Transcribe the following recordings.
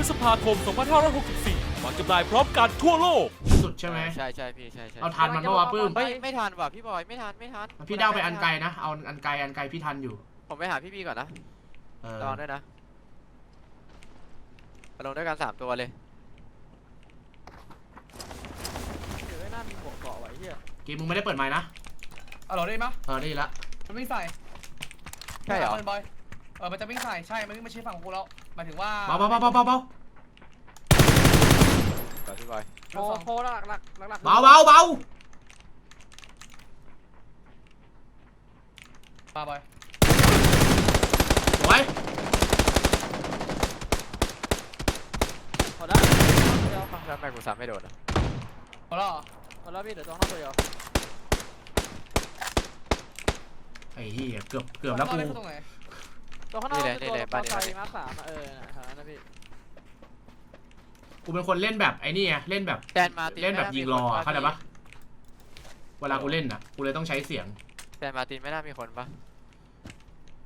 พฤษภาคม 2564วางจำหน่ายพร้อมกันทั่วโลก สุดใช่ไหม ใช่ใช่พี่ใช่ใช่เอาทันมันปะวะปื้ม เฮ้ยไม่ทันว่ะพี่บอยไม่ทันไม่ทันพี่เด้าไปอันไกลนะ เอาอันไกลอันไกลพี่ทันอยู่ ผมไปหาพี่พี่ก่อนนะเออระวังด้วยนะมาลงด้วยกันสามตัวเลยเดี๋ยวไอ้หน้ามีหัวเกาะไว้เฮียกีมึงไม่ได้เปิดไมค์นะ เอาเหรอได้ไหมยเออได้ยินละ มันวิ่งใส่ใช่เหรอมันบอยเออมันจะวิ่งใส่ใช่ มันวิ่งมาชี้ฝั่งของกูแล้วหมายถึงว่าเบาเบาเบาเบาเบาเบาก่อนพี่บอยโอ้โหหลักหลักหลักหลักเบาเบาเบามาบอยสวยพอแล้วเดียวทำไมกูซ้ำไม่โดนอะเอาแล้วเหรอพอแล้วพี่เดี๋ยวต้องเข้าตัวเดียวไอ้เหี้ยเกือบเกือบแล้วกูาเนตรงไหน ตัวข้างนอกคือตัวตัวไฟมาร์คสามอะเออนะแถวนั้นนะพี่กูเป็นคนเล่นแบบไอ้นี่ไงเล่นแบบแดนมาร์ตินเล่นแบบไม่ายิงมีรอคนอะเข้าใจปะเวลากูเล่นอะกูเลยต้องใช้เสียงแดนมาร์ตินไม่น่ามีคนปะ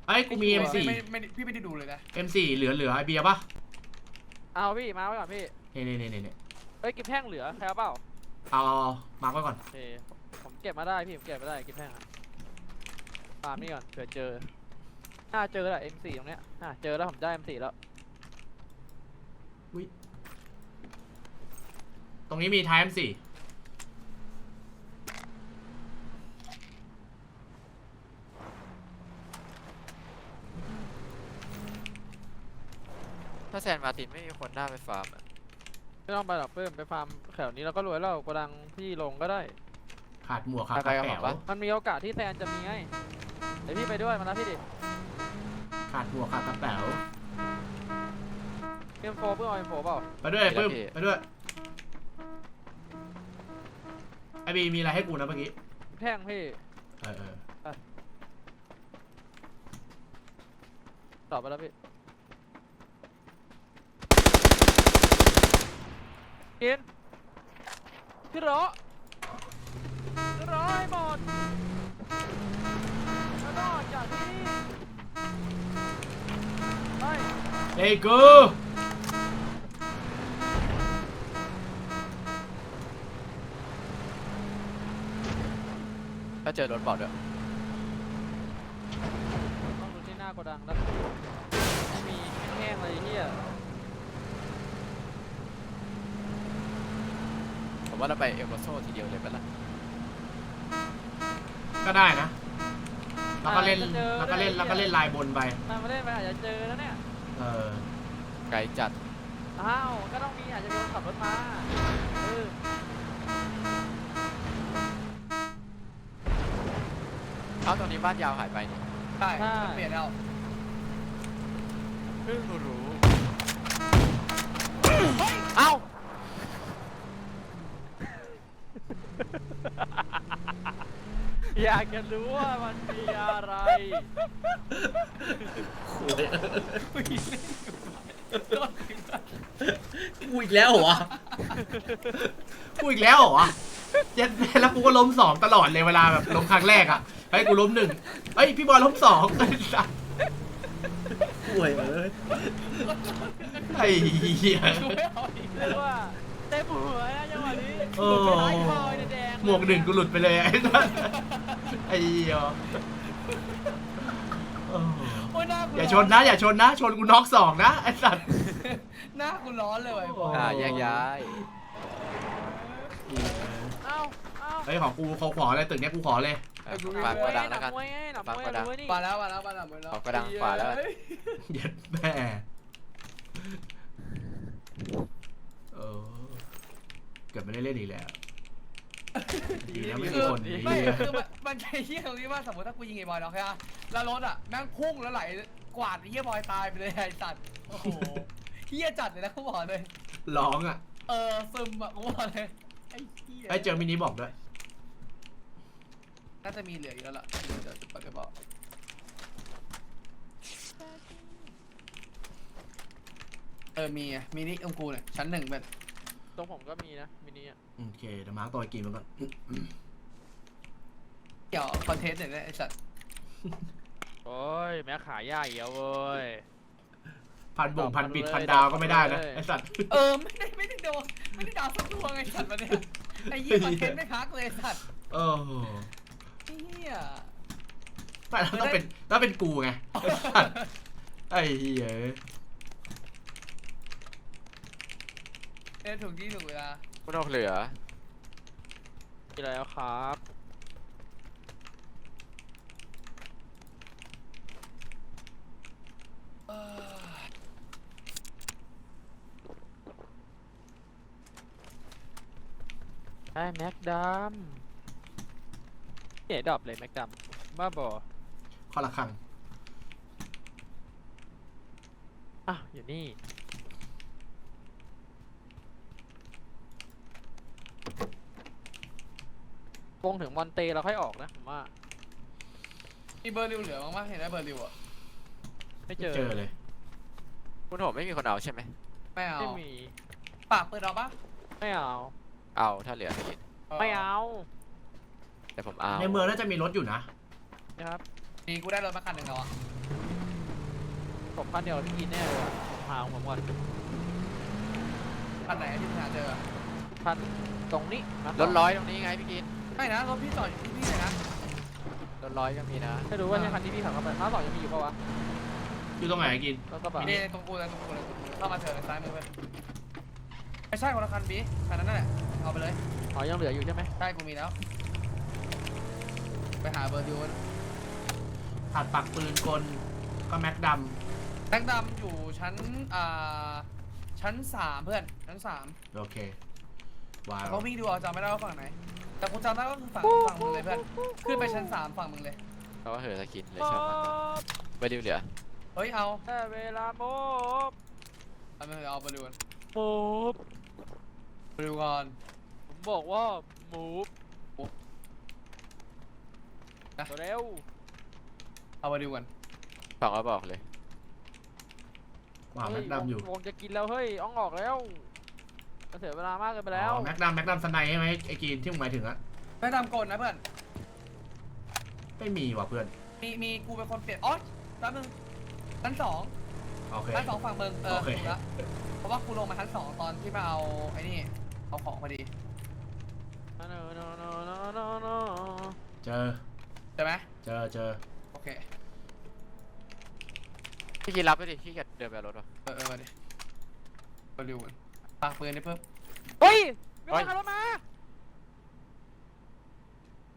เอ้ยกูมี M4 ไม่ไม่ไม่พี่ไม่ได้ดูเลยนะ M4 เหลือเหลือไอเบียร์ปะเอาพี่มาไว้ก่อนพี่นี่นี่นี่นี่เอ้ยกิบแท่งเหลือใครเอาเปล่าเอาเอาเอามาร์กไว้ก่อนโอเคผมเก็บมาได้พี่ผมเก็บมาได้กิบแท่งอะตามนี่ก่อนเผื่อเจอ น่าเจอแล้ว M4 ตรงเนี้ยน่าเจอแล้วผมได้ M4 แล้วตรงนี้มี Time 4ถ้าแซนมาร์ตินไม่มีคนหน้าไปฟาร์มอะไม่ต้องไปหรอกเพิ่มไปฟาร์มแถวนี้เราก็รวยแล้วกระดังพี่ลงก็ได้ ขาดหมวกขาดกระแป๋วมันมีโอกาสที่แซนจะมีไงเดี๋ยวพี่ไปด้วยมาแล้วพี่ดิ ขาดหมวกขาดกระเป๋าเอ็มโฟเพิ่งเอาเอ็มโฟเปล่าไปด้วยปึ้มไปด้วยไอบีมีอะไรให้กูนะเมื่อกี้แท่งพี่เออเออตอบไปแล้วพี่กินพี่โรพี่โรให้หมดแล้วก็จากที่นี่ไป เฮ้ยกูถ้าเจอรถบอดด้วยต้องดูที่หน้าโกดังแล้วไม่มีแห้งๆเลยไอ้เฮียผมว่าเราไปเอลโบโซทีเดียวเลยไปะละก็ได้นะ แล้วก็เล่น แล้วก็เล่น แล้วก็เล่นลายบนไปตามมาเล่นไปอาจจะเจอแล้วเนี่ย เออไกลจัด อ้าว ก็ต้องมีอาจจะมีคนขับรถมา เออ เอ้าตรงนี้บ้านยาวหายไปนี่ใช่ มันเปลี่ยนแล้วเพิ่งรู้ เอ้า อยากจะรู้ว่ามันมีอะไรกูอีกแล้วเหรอวะกูอีกแล้วเหรอวะเจ็ดแล้วกูก็ล้มสองตลอดเลยเวลาแบบล้มครั้งแรกอะเฮ้กูล้มหนึ่งเฮ้ยพี่บอลล้มสองป่วยเอ้ยไอ้เหี้ย เรียกว่า ต็มหัวนะจังหวะนี้โอ้ท้ายคอยแดงหมวกหนึ่งกูหลุดไปเลยไอ้สัสไอ้เหี้ยโอ้โอ้ยหน้ากูอย่าชนนะ อย่าชนนะ ชนกูน็อกสองนะไอ้สัส หน้ากูร้อนเลยว่ะไอ้บอยอ่าแยกย้าย เอ้าเอ้าเฮ้ยของกูเขาขอเลยตึกเนี้ยกูขอเลยเออฝากกระดังแล้วกันหนัมวยไงหนับมวยฝากกระดังหนับมวยนี่มาแล้วมาแล้วมาแล้วมาแล้วขอกระดังขวาแล้ว เฮ้ย เย็ดแม่เออ เกือบไม่ได้เล่นอีกแล้ว ดีนะไม่คืมีอคนไม่ดีอะคือมันมันใช่เฮียตรงนี้ว่าสมมติถ้ากูยิงไอ้บอยเนาะใช่ปะแล้วรถอะแม่งพุ่งแล้วไหลกวาดไอ้เฮียบอยตายไปเลยไอ้สัตว์โอ้โหเฮียจัดเลยนะกูบอกเลย ร้องอะเออซึมอะกูบอกเลยไอ้เฮียไอ้เจอมินิบอกด้วย น่าจะมีเหลืออยู่แล้วล่ะเดี๋ยวจะไปบอกเออมีอะมินิองกูเนี่ยชั้นหนึ่งเป็น ตรงผมก็มีนะมินิอะโอเคเดี๋ยวมาร์กตัวไอ้กินมันก่อนเกี่ยวคอนเทนต์เนี่ยไอ้สัตว์โอ้ยแม่ขายย่าเหี่ยวเว้ย พันบ่งดอกพันปิดมันเลยพันดาวก็ไม่ได้นะดอกมันเลยไอ้สัตว์เออไม่ได้ไม่ได้โดนไม่ได้ดาวสักดวงไอ้สัตว์มาเนี่ยไอ้เหี้ยคอนเทนต์ไม่ฮักเลยไอ้สัตว์เออไอ้เหี้ยไม่ต้องเป็นต้องเป็นกูไงไอ้สัตว์ไอ้เหี้ย เล่นถูกที่ถูกเวลาคุณนกเหลือมีอะไรแล้วครับเออไอ้แม็กดำเอ๋ดอบเลยแม็กดำบ้าบอข้อละครังอะอยู่นี่ วงถึงมอนเตเราค่อยออกนะผมว่ามีเบอร์ริวเหลือบ้างไหมเห็นได้เบอร์ริวอะไม่เจไม่อเจอเลยคุณผมไม่มีคนเอาใช่ไหมไม่เอาไม่มีปากเปิดเอาปะไม่เอา เอาถ้าเหลือให้กินไม่เอาแต่ผมเอาในเมืองน่าจะมีรถอยู่นะนะครับมีกูได้รถมาคันหนึ่งแล้วอะผมพันเดียวพี่กินแน่เลยอะผมหาของผมก่อนคันไหนที่มึงหาเจอพันตรงนี้มารถร้อยตรงนี้ไงพี่กิน ไม่นะรถพี่จอดอยู่ที่พี่เลยนะรถร้อยก็มีนะ ไม่รู้ว่าใช่คันที่พี่ขับเข้าไปม้าสองยังมีอยู่ปะวะอยู่ตรงไหนกิน รถกระบะนี่ตรงกูเลยตรงกูเลยตรงกูเลยเข้ามาเจอเลยซ้ายมือเว้ยไม่ใช่คนละคันบีคันนั้นนั่นแหละเอาไปเลยอ๋อยังเหลืออยู่ใช่ไหมใช่กูมีแล้ว ไปหาเบอร์ริวนะถัดปักปืนกลก็แม็กดแท็กดำอยู่ชั้นอ่าชั้นสามเพื่อนชั้นสามำโอเคว้าวเขาวิ่งดูเอาจำไม่ได้ว่าฝั่งไหน แต่กูจำได้ก็คือฝั่งฝั่งมึงเลยเพื่อนขึ้นไปชั้นสามฝั่งมึงเลยเพราะว่าเหอะสกินเลยชอบมันไปดิวเหลือเฮ้ยเอาแต่เวลาโมบเอาไปเลยเอาไปดูกันโมบไปดูก่อนผมบอกว่ามูฟนะเร็วเอาไปดูกันสองก็บอกเลยว้าวเฮ้แม็กดำอยู่วงจะกินแล้วเฮ้ยอ่องออกแล้ว มันเสียเวลามากเกินไปแล้ว อ๋อแม็กดำแม็กดำสไนใช่ไหมไอ้กินที่มึงหมายถึงอะไม่ทำกลนะเพื่อน ไม่มีว่ะเพื่อนมีมีกูเป็นคนเปลี่ยนอ๋อแป๊บนึงชั้นสองโอเค ชั้นสองฝั่งมึงเออโอเค ถูกแล้วเพราะว่ากูลงมาชั้นสองตอนที่มาเอาไอ้นี่เอาของพอดีโนโนโนโนโนโนเจอใช่ไหมเจอเจอโอเค พี่กินรับไปดิพี่เกียจเดินไปเอารถวะเออเออมาดิไปดูกัน ปากปืนได้เพิ่มเฮ้ยมีเฮ้คนยขับรถมา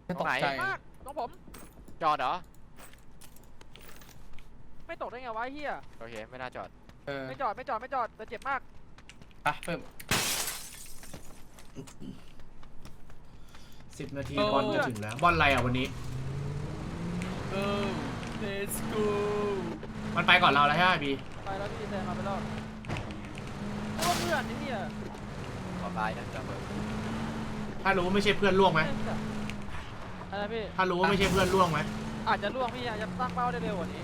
ไม่ตกใจมากต้องผม จอดเหรอ ไม่ตกได้ไงวะไอ้เฮียโอเค ไม่น่าจอด เออไม่จอดไม่จอดไม่จอดแต่เจ็บมากไปเพิ่ม สิบนาทีโอ้บอลจะถึงแล้ว บอลอะไรอะวันนี้ เออ let's go มันไปก่อนเราแล้วใช่ไหมบีไปแล้วพี่แซงมาไปรอบ โอ้เพื่อนนี่เนี่ยขอตายนะจะเบิดถ้ารู้ว่าไม่ใช่เพื่อนล่วงไหมอะไรพี่ ถ้ารู้ว่าไม่ใช่เพื่อนล่วงไหมอาจจะล่วงพี่อาจจะตั้งเป้าได้เร็วกว่านี้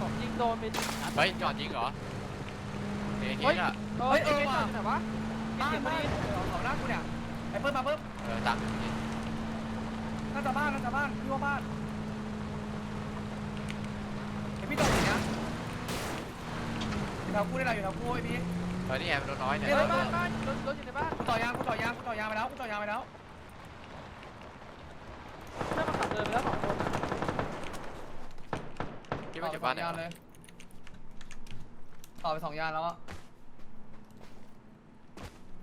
ผมยิงโดนไปหนึ่งนัดเฮ้ยจอดจริงเหรอเฮ้ยเฮ้ยเฮ้ยอะเฮ้ยเอ้ยจอดที่ไหนวะบ้านเก็บพอบ้านดีเขาหน้ากูเนี่ยไอ้เพิ่มมาเพิ่มเออตามอยู่พี่น่าจะบ้านน่าจะบ้านพี่ว่าบ้านไอพี่ตรงไหนนะอยู่แถวกูได้ไรอยู่แถวกูไอ้พี่ เออนี่ไงรถน้อยเนี่ยเดี๋เฮ้วยบ้านบ้านรถรถอยู่ในบ้านกูต่อยางกูต่อยางกูต่อยางไปแล้วกูต่อยางไปแล้วถ้ามันขับเดินไปแล้วสองคนอะคิดว่าจะบ้านไหนต่อไปสองยางวะเลยต่อไปสองยางแล้วอะ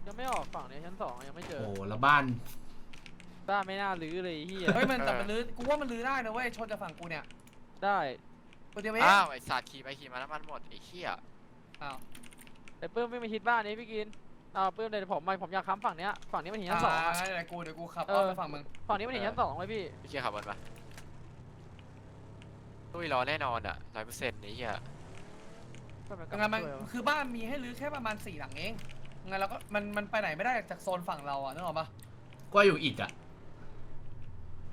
ยังไม่ออกฝั่งเนี้ยชั้นสองยังไม่เจอโอ้แล้วบ้าน บ้านไม่น่ารื้อเลยไอ้เฮียเฮ้ยมันแต่มันลื้อกูว่ามันลื้อได้นะเว้ยชนจากฝั่งกูเนี่ยได้กูเดียวเองอ้าวไอ้สัตว์ขี่ไปขี่มาน้ำมันหมดไอ้เหี้ยอ้าว แต่เพิ่มไม่มาชิดบ้านนี้พี่กินเอาปื้มเลยเดี๋ยวผมไม่ผมอยากค้ำฝั่งเนี้ยฝั่งนี้มันเห็นชั้นสองอ่าอะงั้นเดี๋ยวกูเดี๋ยวกูขับเออ้ออมไปฝั่งมึงฝั่งนี้มันเห็นชั้นสองไว้พี่พี่เชียร์ขับบนปะตุ้ยรอแน่นอนอะร้อยเปอร์เซ็นต์นี้อะงั้นมันคือบ้านมีให้รื้อแค่ประมาณสี่หลังเองงั้นเราก็มันมันไปไหนไม่ได้จากโซนฝั่งเราอะนึกออกปะก็อยู่อิดอะ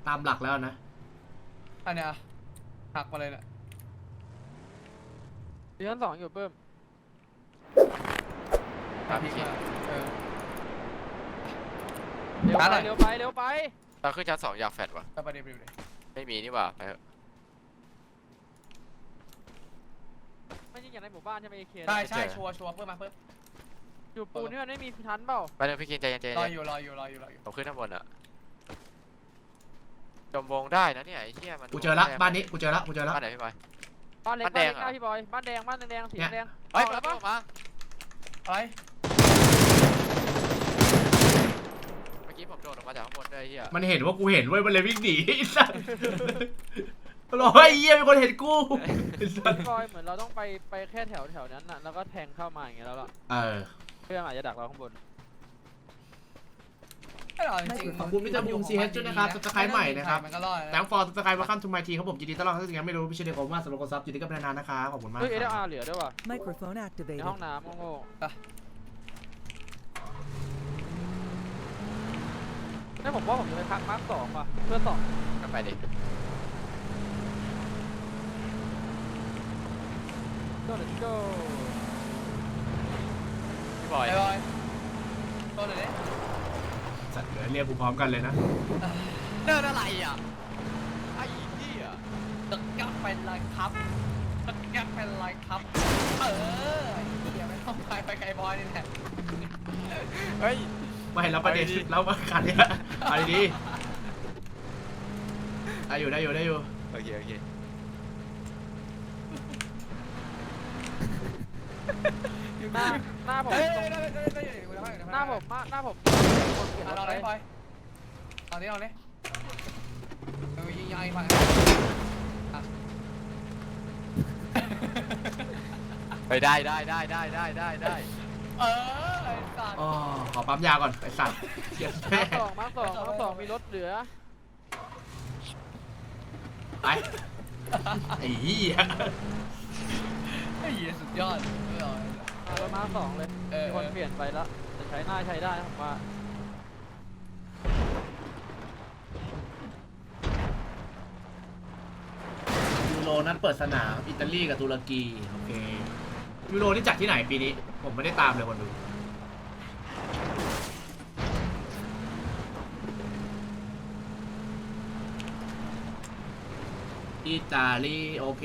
ตามหลักแล้วนะ อันเนี้ยหักมาเลยแหละมีชั้นสองอยู่ปื้ม ครับพี่เชียร์เออเร็วช้าหไปน่อยเร็วไปเร็วไปตอนขึ้นชั้นสองอยากแฟดวะไปประเดี๋ยวไปดูดิไม่มีนี่หว่าไปเถอะไม่ใช่อย่างในหมู่บ้านใช่ไหมเอเคใช่ใช่ชัวร์ชัวร์เพิ่มมาเพิ่มอยู่ปูนนี่มันไม่มีชั้นเปล่าไปเลยพี่กินใจเย็นใจรเย็อนอยู่รออยู่รออยู่รออยู่ผมขึ้นข้างบนอะจมวงได้นะเนี่ยไอ้เหี้ยมันกูเจอละบ้านนี้กูเจอละกูเจอละบ้านไหนพี่บอยบ้านเล็กบ้านแดบ้านงเล็กหเหรอน้าพี่บอยบ้านแดงบ้านแดงๆสีเนี่ยแดงเฮ้ยออกเปิแล้ดวประปะตูมาอะไร เมื่อกี้ ผมโดดออกมาจากข้างบนด้วยไอ้เหี้ยมันเห็นว่ากูเห็นเว้ยมันเลยวิ่งหนีไอ้สัสมันบอกเฮ้ยเหี้ยมีคนเห็นกูไอ้สัสพี่บอยเหมือนเราต้องไปไปแค่แถวแถวนั้นน่ะแล้วก็แทงเข้ามาอย่างเงี้ยแล้วล่ะเออเพื่อนอาจจะดักเราข้างบนไม่หรอกจริงๆขอบคุณมิสเตอร์บูม CH ด้วยนะครับ subscribe ใหม่นะครับมันก็รอดแตงฟอร์สกายมาคัมทูมายทีครับผมยินดีต้อนรับทุกท่านยังไม่รู้พี่เชนเดโกมาสำหรับกดซับยินดีกับนานๆนะครับขอบคุณมากเฮ้ยเอคเดรับอาร์เหลือด้วยว่ะ Microphone ใน activated. ห้องน้ำโง่ๆ นี่ผมว่าผมจะไปพักมาร์คสองว่ะเพื่อสองก็ไปดิก็เดี๋ยวก็พี่บอย ไอ้บอยตัวไหนดิสัตว์เหลือเรียกกูพร้อมกันเลยนะเดินอะไรอะ ไอ้เหี้ยตึกยักษ์เป็นไรครับตึกยักษ์เป็นไรครับ เออไอ้เหี้ยไม่ต้องไปไปไกลบอยนี่แหละ เฮ้ย ไม่แล้วประเด็นเอาดีแล้วประกันเนี่ยเอาดีๆได้อยู่ได้อยู่ได้อยู่โอเคโอเคหน้าหน้าผมเฮ้ยตรงได้ได้ได้ได้ได้กูทำให้กูทำให้หน้าผมมาหน้าผมคนเขียนเอารลถองไปเลยบอยเอาดิเอาดิเอายิงยังไงฝั่งไปได้ได้ได้ได้ได้ได้ได้เออ ไอ้สัตว์อ๋อขอปั๊มยาก่อนไอ้สัตว์เหี้ยแม่มาร์คสองมาร์คสองมาร์คสองมีรถเหลือไปไอ้เหี้ยไอ้เหี้ยสุดยอดไม่หรอกอ่ารถมาร์คสองเลยเออ มีคนเปลี่ยนไปแล้วแต่ใช้หน้าใช้ได้นะผมว่ายูโรนัดเปิดสนาม อิตาลีกับตุรกี โอเคยูโรนี่จัดที่ไหนปีนี้ ผมไม่ได้ตามเลยคนดู อิตาลีโอเค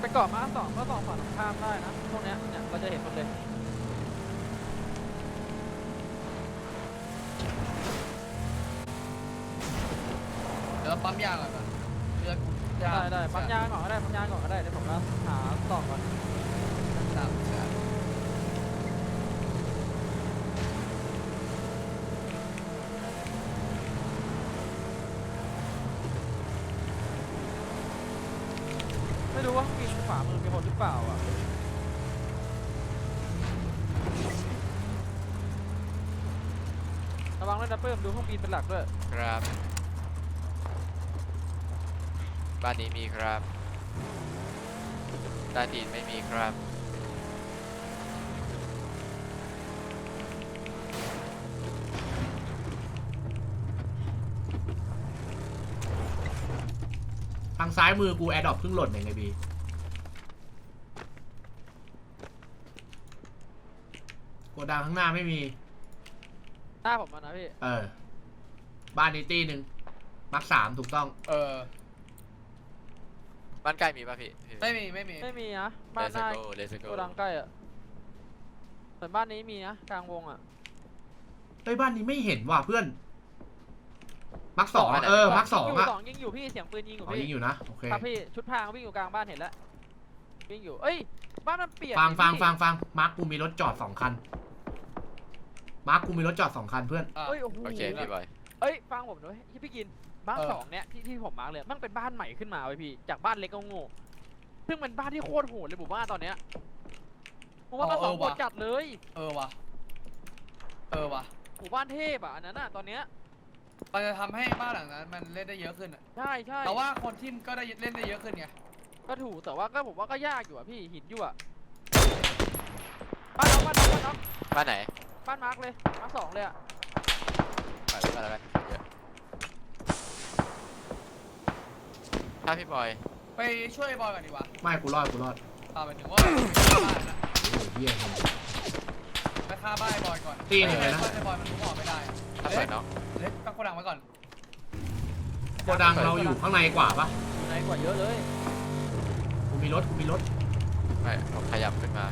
ไปเกาะมาสองก็สองฝั่งตรงข้ามได้นะพวกเนี้ยเนี่ยเราจะเห็นหมดเลย เดี๋ยวปั๊มยางก่อนเลือดกูยาง ได้ได้ปั๊มยางก่อนก็ได้ปั๊มยางก่อนก็ได้เดี๋ยวผมจะหาต่อก่อน สามเชือก ไม่รู้ว่ามีขวามือมีคนหรือเปล่าอะระวังด้วยนะเพิ่มดูห้องบินเป็นหลักด้วยครับ บ้านนี้มีครับใต้ดินไม่มีครับางซ้ายมือกูแอร์ดรอปเพิ่งหล่นเองไงบีโกดังข้างหน้าไม่มี หน้าผมมันนะพี่ เออ บ้านนี้ตีหนึ่งมักสามถูกต้อง เออ บ้านใกล้มีป่ะพี่พี่ไม่มีไม่มี ไม่มีนะบ้านเลหสน้าโก้เลสโก้โกดังใกล้อะเหมือนบ้านนี้มีนะกลางวงอะเฮ้ยบ้านนี้ไม่เห็นว่ะเพื่อน มักสองเออมักสองยิอะยู่สองยิงอยู่พี่เสียงปืนยิงอยู่อ๋อพี่ยิงอยู่นะโอเคครับพี่ชุดพรางวิ่งอยู่กลางบ้านเห็นแล้ววิ่งอยู่เอ้ยบ้านมันเปลี่ยนฟังนี่ฟังพี่ฟังฟังมาร์คกูมีรถจอดสองคันมาร์คกูมีรถจอดสองคันเพื่อนอะเอ้ยโอ้โหโอเคพี่บอย เอ้ยฟังผมด้วยที่พี่กินบ้านเออ สองเนี้ยที่ที่ผมมาร์กเลยมันเป็นบ้านใหม่ขึ้นมาเว้ยพี่จากบ้านเล็กก็โง่ซึ่งเป็นบ้านที่โคตรโหดเลยหมู่บ้านตอนเนี้ยผมว่าบ้านสองโหดจัดเลยเออว่ะเออว่ะหมู่บ้านเทพอะอันนั้นอะตอนเนี้ย มันจะทำให้บ้านหลังนั้น มันเล่นได้เยอะขึ้นอะใช่ใช่แต่ว่าคนที่ก็ได้เล่นได้เยอะขึ้นไงก็ถูกแต่ว่าก็ผมว่าก็ยากอยู่อะพี่หินอยู่อะบ้านน้องบ้านน้องบ้านน้องบ้านไหนบ้านมาร์กเลยมาร์กสองเลยอะไปไปไปไปเยอะถ้าพี่บอยไปช่วยบอยก่อนดีกว่าไม่กูรอดกูรอดอ่าหมายถึงว่าบ้านนะโอ้ยเหี้ยไปฆ่าบ้านไอ้บอยก่อนตีหนึ่งเลยนะไอ้บอยมันรู้ออกไม่ได้ถ้าเปิดเนาะ เล็กตั้งโกดังไว้ก่อนโกดังเราอยู่ข้างในกว่าปะอยู่ในกว่าเยอะเลยกูมีรถกูมีรถไม่ผมขยับขึ้นมา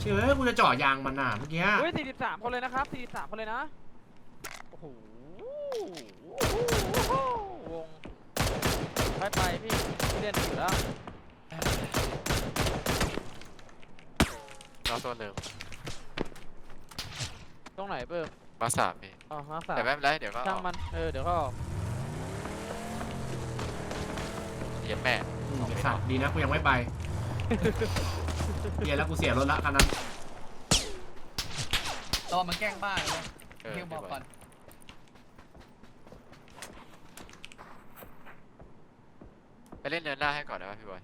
เชื่อกูจะเจาะยางมันน่ะเมื่อกี้เฮ้ยสี่สิบสามคนเลยนะครับสี่สิบสามคนเลยนะ โอ้โหวงไปไปพี่พี่เล่นอยู่แล้วน้องตัวหนึ่งตรงไหนเพิ่มมาสามพี่ อ๋อมาร์คสามแต่ไม่เป็นไรเดี๋ยวก็ช่างมัน เออ เดี๋ยวก็ออกเย็นแม่ อืมไอ้สัตว์ดีนะกูยังไม่ไปเฮียแล้วกูเสียรถละคันนั้นรอมันแกล้งบ้านเลยเออเที่ยวบพี่อกบอก่อยนไปเล่นเดินหน้าให้ก่อนได้ไหมพี่บอย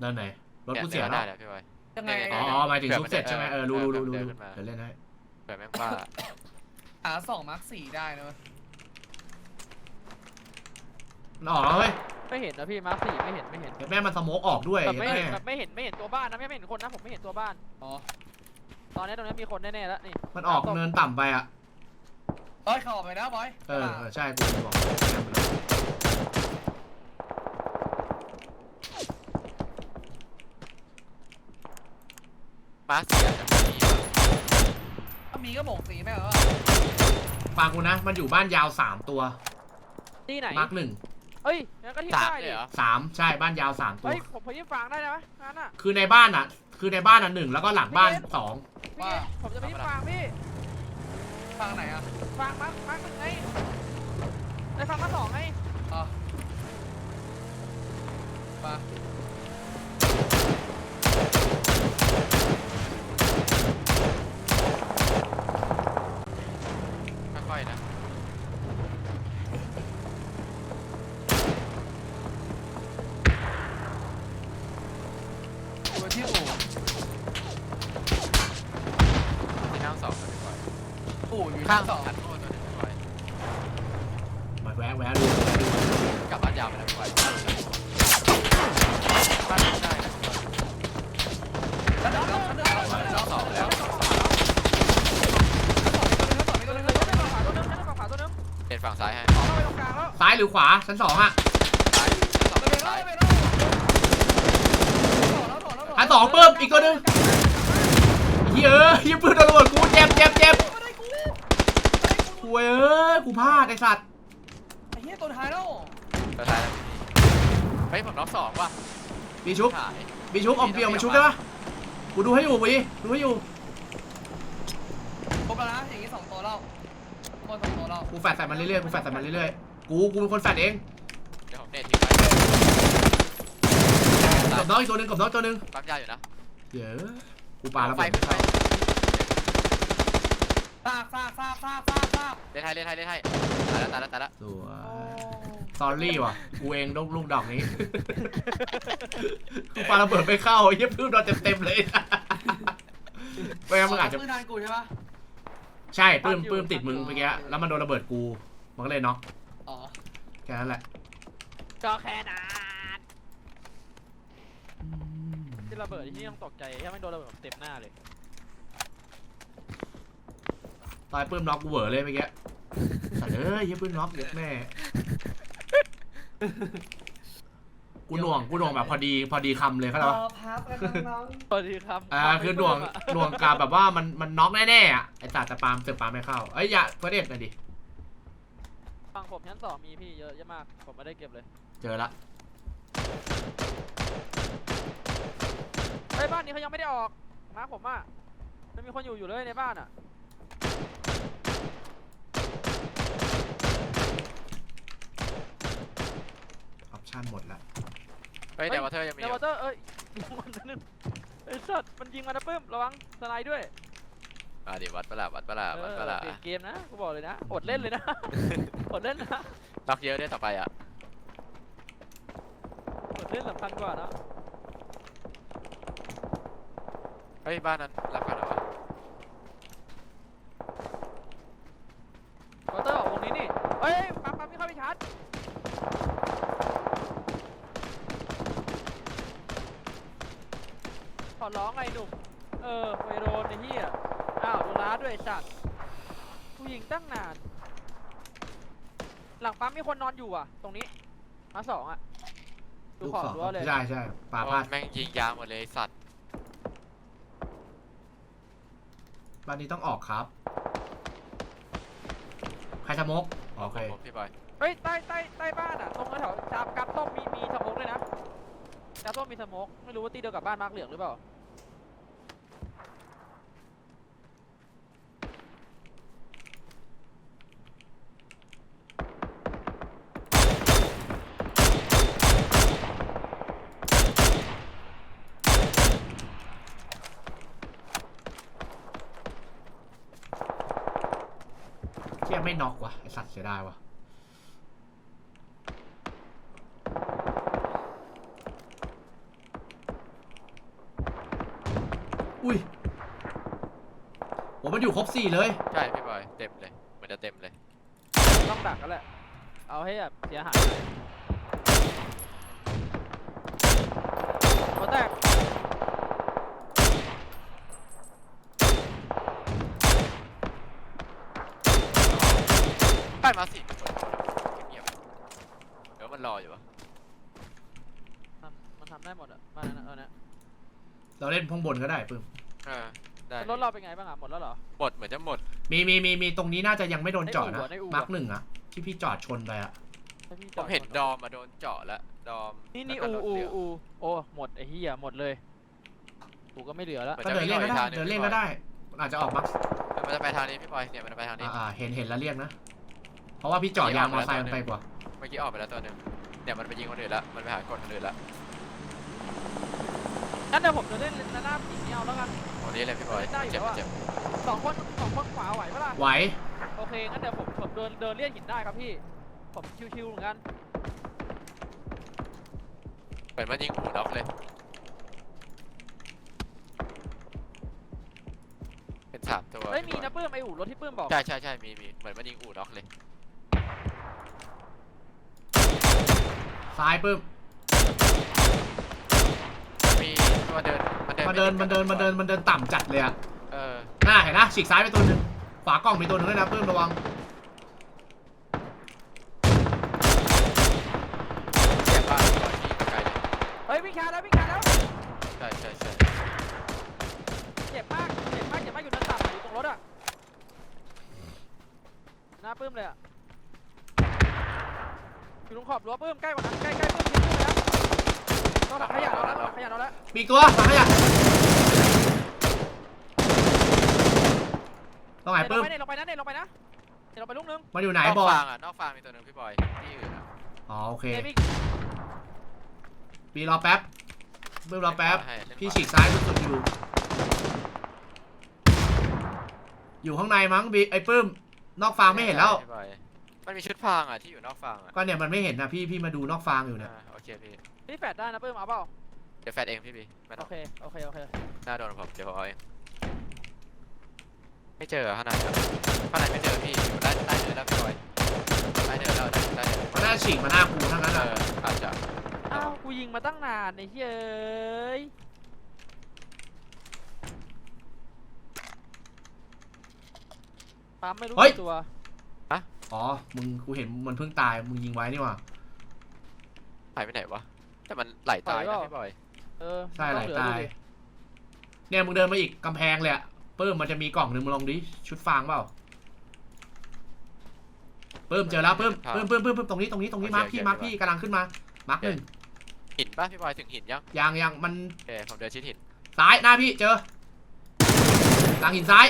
เดินไหนรถกูนี่เสียดินหแล้น้าวเนี่ยพี่บอย ยังไง อ๋ออ๋อหมายถึงชุบเสร็จใช่ไหมเออรู้รู้รู้รู้เดินรู้ขึ้นมาเดี๋ยวเล่นให้ เผื่อแม่งบ้า หาสองมาร์คสี่ได้นะเว้ยมันออกแล้วเว้ยไม่เห็นนะพี่มาร์คสี่ไม่เห็นไม่เห็นเดี๋ยวแม่มันสโมกออกด้วยแบบไม่แม่เห็นแบบไม่เห็นไม่เห็นตัวบ้านนะไม่เห็นคนนะผมไม่เห็นตัวบ้าน อ๋อตอนนี้ตรงนี้มีคนแน่ๆแล้วนี่มันออกเนินต่ำไปอะบอยเข้าออกไปนะบอยเออเออใช่กูบอกแม่มันเลยมาเสียจะมีถ้ามี ก็โบกสีแม่งแล้วฟังกูนะ มันอยู่บ้านยาวสามตัวที่ไหนมาร์กหนึ่งเอ้ยงั้นก็ที่สามได้เลดิยเหรอ สามใช่บ้านยาวสามตัว เฮ้ยผมพยิบฟังได้ไหมงั้นอะคือในบ้านอะ คือในบ้านอะหนึ่งแล้วก็หลังบ้านสองพี่ผมจะไปที่ฟังพี่ฟังไหนอะฟังมาร์คมาร์คหนึ่งไง ข้าที่งสองขันโอ้ตัวหนึงพี่บอยมาแวะแวะดูแวะดูกลับบ้านยาวไปแล้วพี่บอยบ้านไม่ได้นะแล้วเดินแล้วเดินแล้วเดินแล้วสองแล้วตัวนึงตัวตัวนึนึงงตัวนึงตัวนึงตัวนึงขวาตัวนึงเปลี่ยนฝั่งซ้ายให้ขอเข้าไปตรงกลางแล้วซ้ายหรือขวาชั้นสองอะซ้ายสองตัวนึงซ้ายชั้นสองเพิ่มอีกตัวหนึงเฮ้ยเอ้ยยิงปืนโดนระเบิดกูเจ็บเจ็บ เจ็บกูเอ้ยกูพลาดไอสัตว์ไอ้เหี้ยตัวท้ายแล้วตัวท้ายแล้วพี่เฮ้ยผมน็อกสองว่ะมีชุบหายมีชุบออกเปรียวมาชุบได้ปะกูดูให้อยู่วีดูให้อยู่ครบแล้วนะอย่างงี้สองตัวแล้วตัวสองตัวแล้วกูแฟดใส่มันเรื่อยๆกูแฟดใส่มันเรื่อยๆกูกูเป็นคนแฟดเองเดี๋ยวผมเน็ตทิ้งไว้กับน้องอีกตัวหนึงกับน้องตัวหนึงปั๊มยาอยู่นะเดี๋ยวกูปาระไฟเบิดขึ้นไป ซากซากซากซากซากซากเล่นไทยเล่นไทยเล่นไทยตายแล้วตายแล้วตายแล้วสวยซอรี่ว่ะ กูเองลูกลูกดอกนี้ กูปาระเบิดไม่เข้าไอ้เหี้ยพึ่งโดนเต็มๆเลยไม่งั้นมึงอาจจะ ปืนทานกูใช่ปะใช่ปื้มปื้มติดมึงเมื่อกี้ แล้วมันโดนระเบิดกู มันก็เลยน็อกอ๋อแค่นั้นแหละก็แค่นั้นที่ระเบิดที่ต้องตกใจแค่ไม่โดนระเบิดเต็มหน้าเลย ตอนปื้มน็อกกูเหวอเลยเมื่อกี้แต่เอ้ยเหี้ยปื้มน็อกเยอะแม่กูหน่วงกูหน่วงแบบพอดีพอดีคำเลยเข้าใจปะ พักกันน้องสวัสดีครับอ่าคือหน่วงหน่วงกาแบบว่ามันมันน็อกแน่ๆอะไอ้จ่าจะปาล์มเสือกปาล์มไม่เข้าเอ้ยอย่าเพื่อเด็ดหน่อยดิฝั่งผมชั้นสองมีพี่เยอะเยอะมาก ผมไม่ได้เก็บเลยเจอละเฮ้ยบ้านนี้เขายังไม่ได้ออกมาผมอะมันมีคนอยู่อยู่เลยในบ้านอะ เฮ้ยเดี๋ยววอเตอร์ยังมีในอยู่วอเตอร์เอ้ยมันนึงไอ้สัตว์มันยิงมานะปื้มระวังสไนด์ด้วยอะเดี๋ยววัดปะล่ะวัดปะล่ะเอวัดอปะล่ะเปลี่ยนเกมนะกูบอกเลยนะอดเล่นเลยนะอดเล่นนะล็อกเยอะด้วยต่อไปอะอดเล่นสำคัญกว่านะเฮ้ยบ้านนั้นรับกันเหรอวะ วอเตอร์ออกวงนี้นี่เอ้ยปั๊มปั๊มไม่เข้าไปชาร์จขอ ร้องไงหนุ่ม เออไวโรนไอ้เหี้ย อ้าวโดนล้าด้วยไอ้สัตว์ผู้หญิงตั้งนาน หลังปั๊มมีคนนอนอยู่อะ ตรงนี้ มาสองอะ ดูลูกขอบสองรั้วเลย ใช่ใช่ปลาพลาดโอ้แม่งยิงยางหมดเลยไอ้สัตว์บ้านนี้ต้องออกครับ ใครสมกโอเค ผมพี่บอยเฮ้ยใต้ใต้ใต้บ้านอะตรงแถวๆจามกราบส้มมีมีสโมกด้วยนะกราบส้มมีสโมกไม่รู้ว่าตีเดียวกับบ้านมาร์กเหลืองหรือเปล่า น็อกว่ะไอสัตว์เสียดายว่ะอุ้ยผมมันอยู่ครบสี่เลย ใช่พี่บอยเต็มเลยเหมันจะเต็มเลยต้องดักกันแหละ เอาให้แบบเสียหายหน่อยหัวแตก มาสี่คนเงียบๆเดี๋ยวมันรออยู่วะทำมันทำได้หมดอะบ้านนั้นอะเออเนี่ยเราเล่นพงบนก็ได้ปึ้มเออได้รถเราเป็นไงบ้างอะหมดแล้วเหรอ หมดเหมือนจะหมด มีมีมีมีตรงนี้น่าจะยังไม่โดนเจาะนะ ในอู่อะในอู่อะมาร์กหนึ่งอะที่พี่จอดชนไปอะให้พี่ผจอมเห็นก่ดอมมาโดนเจาะแล้วดอมนี่นี่แล้วอูก็รถอูเหลืองอูโอ้หมดไอ้เหี้ยหมดเลยกูก็ไม่เหลือแล้วมันก็จะเดินเล่นก็ไม่ได้รออีกทางหนึ่งเดินเล่นก็ได้อาจจะออกมาร์กเออมันจะไปทางนี้พี่บอยเนี่ยมันจะไปทางนี้ อ่าๆเห็นเห็นแล้วเรียกนะ เพราะว่าพี่จอดยางมอเตอร์ไซค์มันไปกว่า เมื่อกี้ออกไปแล้วตัวหนึงเนี่ยมันไปยิงคนอื่นละมันไปหากดคนอื่นละงั้นเดี๋ยวผมจะเล่นระนาบอีกนี่เอาแล้วกันตรงนี้เลยพี่บอยได้อยู่เจ็บแล้วอะเจ็บสองคนสองคนขวาไหวปะล่ะไหว โอเคงั้นเดี๋ยวผมผมเดินเดินเลี่ยงหินได้ครับพี่ ผมชิวๆเหมือนกันเหมือนมันยิงหูน็อกเลย เป็นสามตัวเฮ้ยมีพี่บอนะปื้มไออู่รถที่ปื้มบอกใช่ใช่ใช่มีมีเหมือนมันยิงอู่น็อกเลย ซ้ายปึ้มมีตัวเดินมันเดินมาเดินไมันเดินมันเดินมันเดินต่ำจัดเลยอะเออหน้าเห็นนะฉีกซ้ายไปตัวหนึ่งขวากล้องมีตัวหนึ่งด้วยนะปึ้มระวังเจ็บบ้านก่อนที่ไกลเลยเฮ้ยวิ่งช้าแล้ววิ่งช้าแล้วใช่ใช่ใช่เจ็บมากเจ็บมากเจ็บมากอยู่ด้านต่ำอะอยู่ตรงรถอะหน้าปื้มเลยอะ อยู่ตรงขอบรั้วปื้มใกล้กว่านั้นใกล้ใกล้ปื้มยิงปื้มแล้วต้องหลังขยะเราแล้วต้องหลังขยะเราแล้วมีอีกตัวสังขยะต้องไหนเนปึ้มลงไปเนลงไปนะเนลงไปนะเนลงไปลูกนึงมันอยู่ไหนนอกบอลฟางอะนอกฟางมีตัวหนึ่งพี่บอยที่อื่นอะอ๋อโอเคเนวิ่งปีรอแป๊บปึ้มรอแป๊บให้เล่นพี่ขวาฉีกซ้ายสุดๆอยู่ อยู่ข้างในมั้งบีไอ้ปึ้มนอกฟางไม่เห็นแล้วพี่บอย มันมีชุดฟางอะที่อยู่นอกฟางอะก็เนี่ยมันไม่เห็นนะพี่พี่มาดูนอกฟางอยู่เนี่ย อ่าโอเคพี่นี่แฟดได้นะปื้มเอาเปล่าเดี๋ยวแฟดเองพี่บีไม่ต้โอองเคโอเคโอเคหน้าโดนผมเดี๋ยวผมเอาเอง ไม่เจอข้างในอะข้างในไม่เจอพี่อยู่ใต้ใต้เนินแล้วพี่บอยใต้เนินแล้วใต้เนินมันน่าฉีกมาหน้ากูทั้งนั้นเออะออาจจะอ้าวกูยิงมาตั้งนานไอ้เฮ้ยปั๊มไม่รู้กี่ตัว อ๋อ มึงกูเห็นมันเพิ่งตาย มึงยิงไว้นี่หว่า หายไปไหนวะ แต่มันไหลตายไหลนะเปล่าพี่บอย เออใช่ไหลต้องเอตายดูดิเนี่ยมึงเดินมาอีกกำแพงเลยอะปื้มมันจะมีกล่องหนึ่งมึงลองดิ ชุดฟางเปล่าปื้มเจอแล้วปื้มปื้มปื้มปื้มปื้มตรงนี้ตรงนี้ตรงนี้มาร์คพี่มาร์คพี่กำลังขึ้นมา มาร์คหนึ่งหินป่ะพี่บอยถึงหินยังยังยังมัน โอเคผมเดินชิดหินซ้ายหน้าพี่เจอหลังหินซ้าย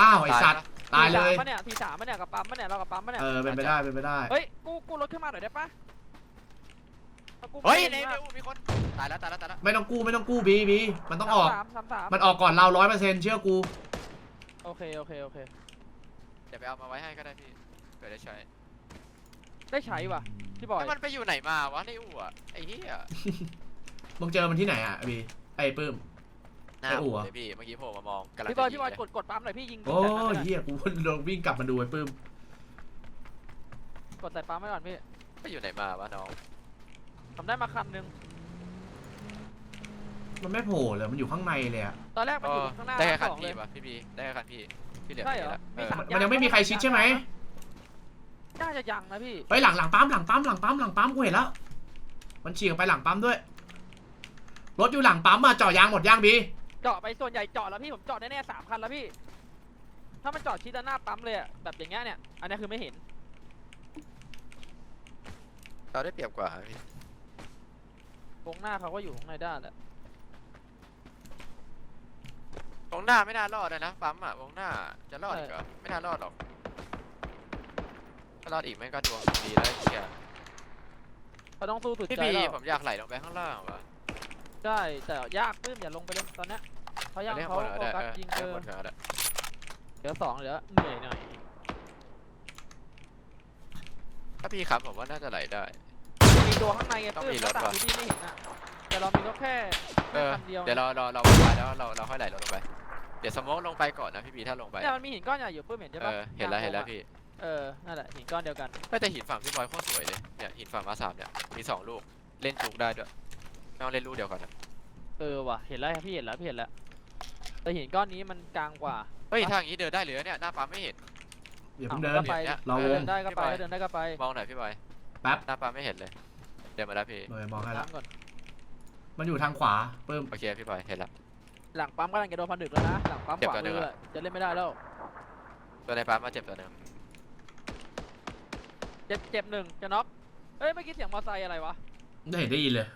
อ้าวไอสัตว์ตายเลย ทีสมปะเนี่ยทีสามปะเนี่ยกับปั๊มปะเนี่ยเรากับปั๊มปะเนี่ยเออเป็นไปได้เป็นไปได้ เฮ้ยกูกูรถขึ้นมาหน่อยได้ปะอากูเฮ้ยไปในมากมีคนตายแล้วตายแล้วตายแล้วไม่ต้องกู้ไม่ต้องกู้บีบีมันต้องออก สามสามสามมันออกก่อนเราร้อยเปอร์เซ็นต์เชื่อกู โอเคโอเคโอเค เดี๋ยวไปเอามาไว้ให้ก็ได้พี่เผื่อได้ใช้ได้ใช้ว่ะพี่บอยแล้วมันไปอยู่ไหนมาวะในอู่อะไอ้เหี้ยมึงเจอมันที่ไหนอะบีไอ้ปื้ม หน้าไอ้อู่อู่อะเลยพี่ เมื่อกี้โผล่มามองกำลังพี่บอยจะพี่บอยงเลกดกดปั๊มหน่อยพี่ยิงโอ้จากนั้นยไม่ได้เฮียกูลองวิ่งกลับมาดูไอ้ปื้มกดใส่ปั๊มไว้ก่อนพี่ไปอยู่ไหนมาวะน้อง ทำได้มาคันหนึงมันไม่โผล่เลยมันอยู่ข้างในเลยอะตอนแรกมันก็อยู่ข้างหน้าได้แค่คันสองเลพี่ย ปะพี่บีได้แค่คันพี่ที่เหลือใช่เหรอละมีเออสามมันยังไม่มีใครชิดใช่ไหมน่าจะยังนะพี่ไปหลังหลังปั๊มหลังปั๊มหลังปั๊มหลังปั๊มกูเห็นแล้ว มันฉีกออกไปหลังปั๊มด้วย รถอยู่หลังปั๊มอะเจาะยางหมดยางบี เจาะไปส่วนใหญ่เจาะแล้วพี่ผมเจาะแน่ๆสามคันแล้วพี่ ถ้ามันจอดชิดด้านหน้าปั๊มเลยอะแบบอย่างเงี้ยเนี่ย อันนี้คือไม่เห็น เราได้เปรียบกว่าพี่วงหน้าเขาก็อยู่ข้างในด้านแหละวงหน้าไม่น่ารอดเลยนะปั๊มอะวงหน้าจะรอดอีกเหรอไม่น่ารอดหรอกถ้ารอดอีกแม่งก็ดวงดีแล้วไอ้เหี้ยเขาต้องสู้สุดพี่ใจบีแล้วผมอยากไหลลงไปข้างล่างว่ะใช่แต่ยากปื้มอย่าลงไปเลยตอนเนี้ย เขายังไปล่นเขาข้งบนโฟก็กัสได้ยิงเอเอออข้างบนก็ได้เหลือสองเหลือเหนื่อยหน่อยถ้าพี่ครับผมว่าน่าจะไหลได้ มีตัวข้างในไงต้องปื้มมีหรน้าถต่างว่ะที่พี่ไม่เห็นอะแต่เรามีรถแค่เอแค่อคันเดียวเดี๋ยวเราเราเราไปแล้วเราเราค่อยไหลลงไป เดี๋ยวสโมกลงไปก่อนนะพี่บีถ้าลงไปเนี่ยมันมีหินก้อนใหญ่อยู่ปื้มเห็นใช่เอปะอเห็นแล้วกเห็นแล้วงวงอะพี่เออ นั่นแหละหินก้อนเดียวกันเฮ้ยแต่หินฝั่งพี่บอยโคตรสวยเลย เนี่ยหินฝั่งมาสามเนี่ย มีสองลูก เล่นจุกได้ด้วย ไม่ต้องเล่นลูกเดียวกันอะเออว่ะ เห็นแล้วพี่เห็นแล้วพี่เห็นแล้ว แต่หินก้อนนี้มันกลางกว่าเฮ้ยถ้าอย่างนี้เดินได้เลยเนี่ยหน้าปั๊มไม่เห็น อย่าเพิ่งเดิก็นไปเนี่ยเราวเดิงนได้ก็ไปพี่บอยเดินได้ก็ไปมองหน่อยพี่บอยแป๊บ หน้าปั๊มไม่เห็นเลย เดินมาแล้วพี่เลยมองให้ละน้ำก่อนมันอยู่ทางขวาปื้มโอเคพี่บอยเห็นแล้วหลังปั๊มกำลังจะโดนพันดึกแล้วนะหลังปั๊มเจ็บขวาตัวหนึ่มืงออะอะ จะเล่นไม่ได้แล้วตัวในปั๊มมาเจ็บตัวหนึงเจ็บเจ็บหนึ่งจะน็อกเอ้ยเมื่อกี้เสียงมอเตอร์ไซค์อะไรวะได้เห็นได้ยินเลย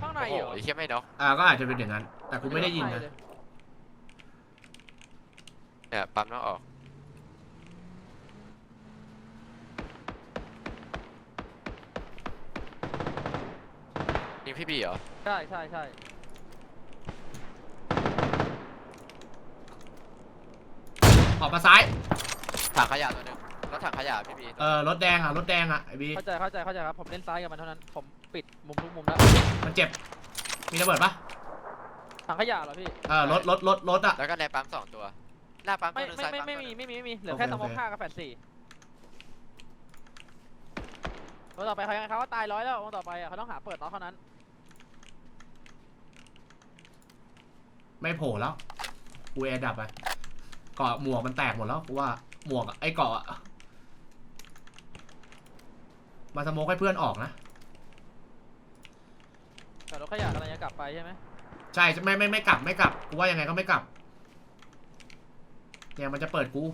ข้างในโอ้เหโหรอไอ้เชี่ยไม่เนาะอ่าก็อาจจะเป็นอย่างนั้น แต่กูไม่ได้ยินข้างนะ เลยเนี่ยปั๊มต้องออก ยิงพี่บีเหรอ ใช่ใช่ใช่ออกมาซ้าย ถังขยะตัวหนึงรถถังขยะพี่บีเออรถแดงอะรถแดงอะไอ้บีเข้าใจเข้าใจเข้าใจครับผมเล่นซ้ายกับมันเท่านั้นผมปิดมุมทุกมุมแล้วมันเจ็บ มีระเบิดปะถังขยะเหรอพี่เออรถรถรถรถอะแล้วก็ในปั๊มสองตัว หน้าปั๊มไม่ตัวหนึงไม่ซ้ายไม่ปั๊มไม่ตัวหมีนึ่งไม่มีไม่มีเหลือแค่โอเคสมองโอเค ห้ากับแปดสี่ตัวต่อไปเขาเขาว่าตายร้อยแล้วตัวต่อไปอะเขาต้องหาเปิดล็อกเท่านั้นไม่โผล่แล้วกูแอร์ดับไปเกาะหมวกมันแตกหมดแล้วกูว่าหมวกอะไอ้เกาะอะมาสโมกให้เพื่อนออกนะ แต่รถขยะกำลังจะกลับไปใช่ไหมใช่ไม่ไม่ไม่กลับไม่กลับกูว่ายังไงก็ไม่กลับ เนี่ยมันจะเปิดกู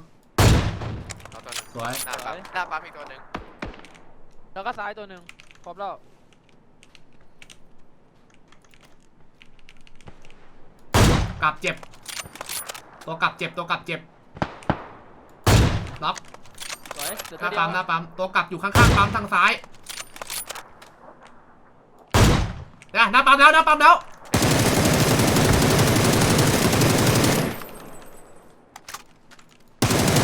เอาตัวหนึงสวย หน้าปั๊มหน้าปั๊มอีกตัวหนึงแล้วก็ซ้ายตัวหนึ่งครบแล้วกลับเจ็บ ตัวกลับเจ็บตัวกลับเจ็บล็อกสวยเหลือหตัวน้าเดียวปั๊มหน้าปั๊มตัวกลับอยู่ข้างๆปั๊มทางซ้ายเนี่ยหน้าปั๊มแล้วหน้าปั๊มแล้ว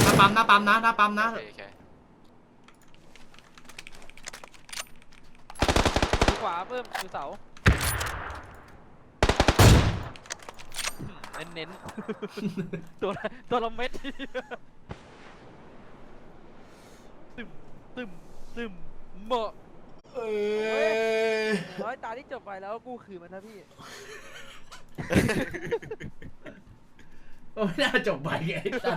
หน้า ปั๊มหน้าปั๊มนะหน้าปั๊มนะโอเคโอเคดูขวาเพิ่มดูเสาเน้นเน้นๆ ตัวละตัวละเม็ดตึมตึมตึมเหมาะเอ้ยร้อยตาที่จบไปแล้วกูคืนมันนะพี่ไม่น่าจบไปไงไอ้สัส